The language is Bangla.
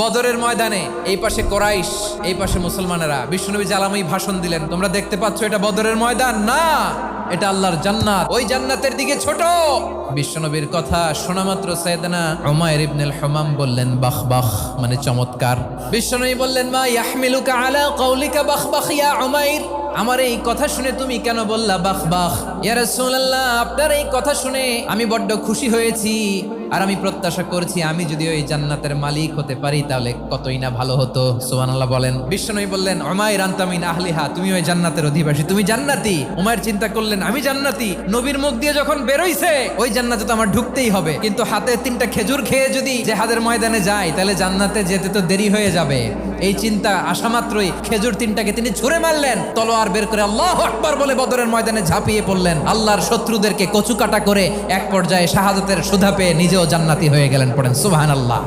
বদরের ময়দানে, এই পাশে কোরাইশ, এই পাশে মুসলমানেরা। বিষ্ণুনবী জালামই ভাষণ দিলেন, তোমরা দেখতে পাচ্ছ এটা বদরের ময়দান? না, এটা আল্লাহর জান্নাত। ওই জান্নাতের দিকে ছোট। বিশ্বনবীর কথা শোনা মাত্র সৈয়দনা ওমায় ইবনুল হামাম বললেন, বাহ বাহ মানে চমৎকার। বিশ্বনবী বললেন, মা ইয়াহমিলুকা আলা কওলিকা বাহ বাহ, ইয়া উমাইর। আমার এই কথা শুনে তুমি কেন বললা, বাহ বাখ ইয়া রাসূলুল্লাহ, আপনার এই কথা শুনে আমি বড্ড খুশি হয়েছি। আর আমি প্রত্যাশা করছি আমি যদি ওই জান্নাতের মালিক হতে পারি, তাহলে কতই না ভালো হতো। সুবহানাল্লাহ বলেন। বিশ্বনবী বললেন, উমাইর আনতামিন আহলিহা, তুমি ওই জান্নাতের অধিবাসী, তুমি জান্নাতি। উমাইর চিন্তা করলেন, আমি জান্নাতি? নবীর মুখ দিয়ে যখন বেরোইছে, ওই জান্নাতে তো আমার ঢুকতেই হবে। কিন্তু হাতে তিনটা খেজুর খেয়ে যদি জেহাদের ময়দানে যায়, তাহলে জান্নাতে যেতে তো দেরি হয়ে যাবে। এই চিন্তা আসা মাত্রই খেজুর তিনটাকে তিনি ছুঁড়ে মারলেন, তলোয়ার বের করে আল্লাহ আকবার বলে বদরের ময়দানে ঝাঁপিয়ে পড়লেন। আল্লাহর শত্রুদেরকে কচুকাটা করে এক পর্যায়ে শাহাদতের সুধা পেয়ে নিজেও জান্নাতি হয়ে গেলেন পড়েন। সুবহানাল্লাহ।